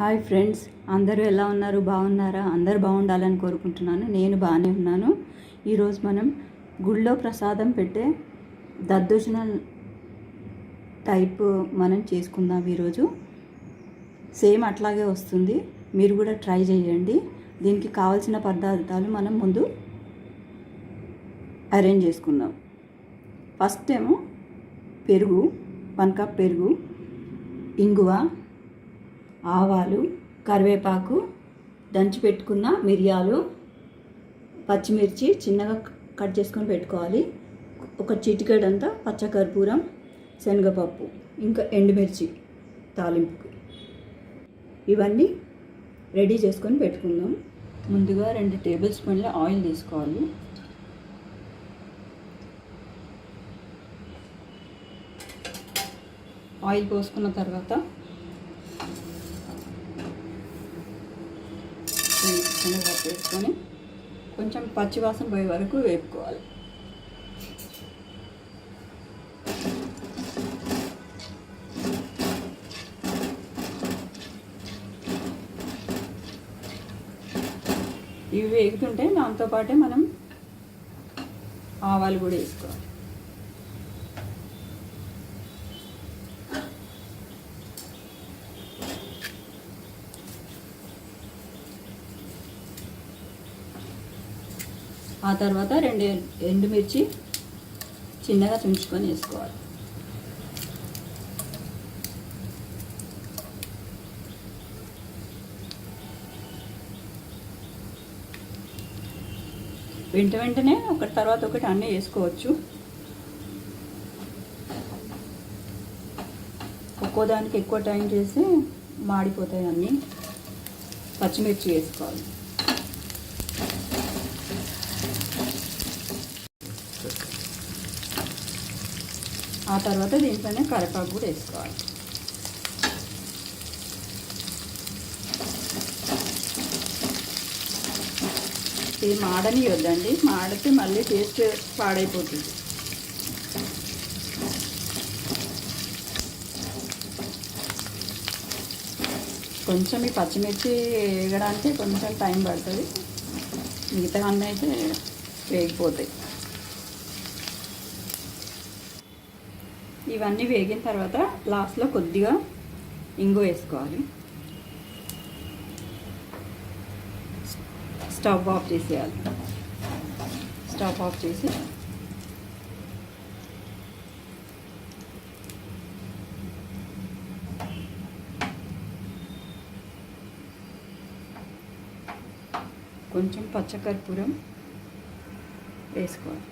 Hi friends అందరూ ఎలా ఉన్నారు? బాగున్నారా? అందరు బాగుండాలని కోరుకుంటున్నాను. నేను బాగానే ఉన్నాను. ఈరోజు మనం గుళ్ళో ప్రసాదం పెట్టే దద్దోజనం టైప్ మనం చేసుకుందాం ఈరోజు. సేమ్ అట్లాగే వస్తుంది. మీరు కూడా ట్రై చేయండి. దీనికి కావాల్సిన పదార్థాలు మనం ముందు అరేంజ్ చేసుకుందాం. ఫస్ట్ ఏమో పెరుగు వన్ కప్ పెరుగు ఇంగువ ఆవాలు కరివేపాకు దంచి పెట్టుకున్న మిరియాలు పచ్చిమిర్చి చిన్నగా కట్ చేసుకొని పెట్టుకోవాలి. ఒక చిటికెడంతా పచ్చకర్పూరం శనగపప్పు ఇంకా ఎండుమిర్చి తాలింపుకి. ఇవన్నీ రెడీ చేసుకొని పెట్టుకుందాం. ముందుగా రెండు టేబుల్ స్పూన్ల ఆయిల్ తీసుకోవాలి. ఆయిల్ పోసుకున్న తర్వాత శనగపప్పు వేసుకొని కొంచెం పచ్చివాసన పోయే వరకు వేపుకోవాలి. ఇవి వేగుతుంటే దాంతోపాటే మనం ఆవాలు కూడా వేసుకోవాలి. ఆ తర్వాత రెండు ఎండుమిర్చి చిన్నగా తుంచుకొని వేసుకోవాలి. వెంట వెంటనే ఒకటి తర్వాత ఒకటి అన్నీ వేసుకోవచ్చు. ఒక్కో దానికి ఎక్కువ టైం చేసి మాడిపోతాయి అన్నీ. పచ్చిమిర్చి వేసుకోవాలి. ఆ తర్వాత దీంట్లోనే కరివేపాకు కూడా వేసుకోవాలి. ఇది మాడని వద్దండి. మాడితే మళ్ళీ టేస్ట్ పాడైపోతుంది. కొంచెం ఈ పచ్చిమిర్చి వేయడానికి కొంచెం టైం పడుతుంది. మిగతా అన్నీ అయితే వేగిపోతాయి. ఇవన్నీ వేగిన తర్వాత లాస్ట్లో కొద్దిగా ఇంగు వేసుకోవాలి. స్టవ్ ఆఫ్ చేసేయాలి. స్టవ్ ఆఫ్ చేసి కొంచెం పచ్చకర్పూరం వేసుకోవాలి.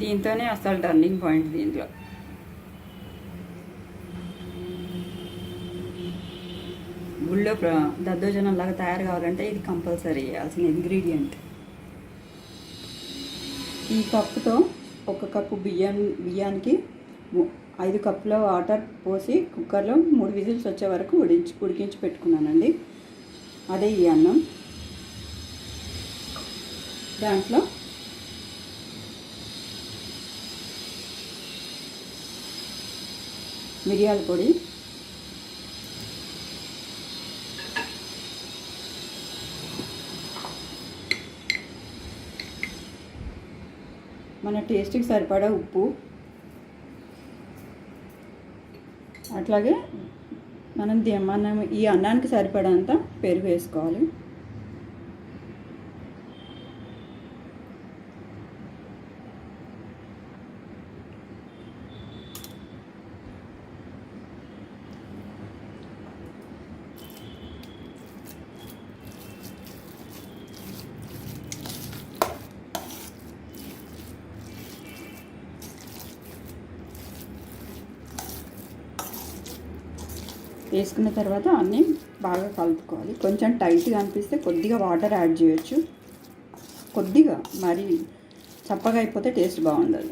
దీంతోనే అసలు టర్నింగ్ పాయింట్ దీంట్లో. గుళ్ళో దద్దోజనం లాగా తయారు కావాలంటే ఇది కంపల్సరీ వేయాల్సిన ఇంగ్రీడియంట్ ఈ కప్పుతో ఒక కప్పు బియ్యం బియ్యానికి ఐదు కప్పుల వాటర్ పోసి కుక్కర్లో మూడు విజిల్స్ వచ్చే వరకు ఉడించి ఉడికించి పెట్టుకున్నానండి. అదే ఈ అన్నం. దాంట్లో మిరియాల పొడి. మన టేస్ట్కి సరిపడా ఉప్పు. అట్లాగే మనం మనం ఈ అన్నానికి సరిపడంత పెరుగు వేసుకోవాలి. వేసుకున్న తర్వాత అన్నీ బాగా కలుపుకోవాలి. కొంచెం టైట్గా అనిపిస్తే కొద్దిగా వాటర్ యాడ్ చేయొచ్చు. కొద్దిగా మరి చప్పగా అయిపోతే టేస్ట్ బాగుండదు.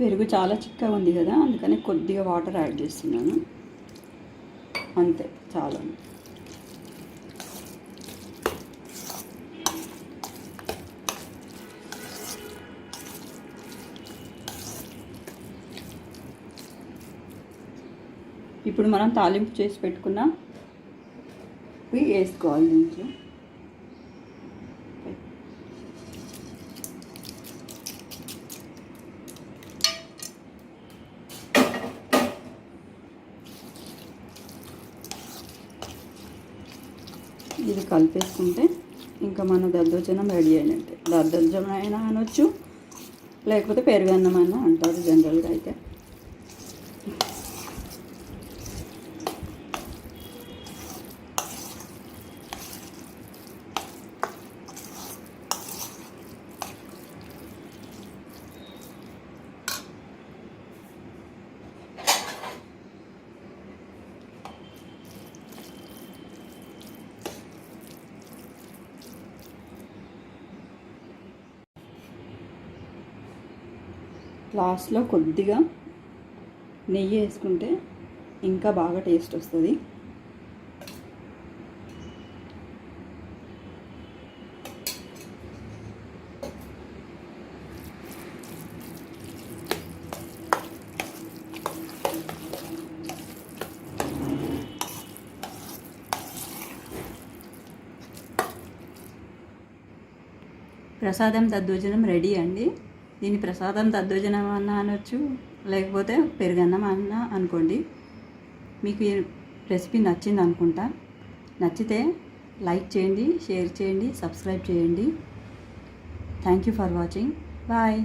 పెరుగు చాలా చిక్కగా ఉంది కదా అందుకని కొద్దిగా వాటర్ యాడ్ చేస్తున్నాను. అంతే చాలా. ఇప్పుడు మనం తాలింపు చేసి పెట్టుకున్న వేసుకోవాలి దీంట్లో ఇది కలిపేసుకుంటే ఇంకా మన దద్దోజనం రెడీ అయినట్టే. దద్దోజనం అయినా అనొచ్చు లేకపోతే పెరుగన్నం అయినా అంటారు జనరల్గా అయితే. లాస్ట్లో కొద్దిగా నెయ్యి వేసుకుంటే ఇంకా బాగా టేస్ట్ వస్తుంది. ప్రసాదం దద్దోజనం రెడీ అండి. దీని ప్రసాదం దద్దోజనం అన్న అనొచ్చు లేకపోతే పెరుగన్నం అన్న అనుకోండి. మీకు ఈ రెసిపీ నచ్చింది అనుకుంటా నచ్చితే లైక్ చేయండి షేర్ చేయండి సబ్స్క్రైబ్ చేయండి. Thank you for watching. Bye.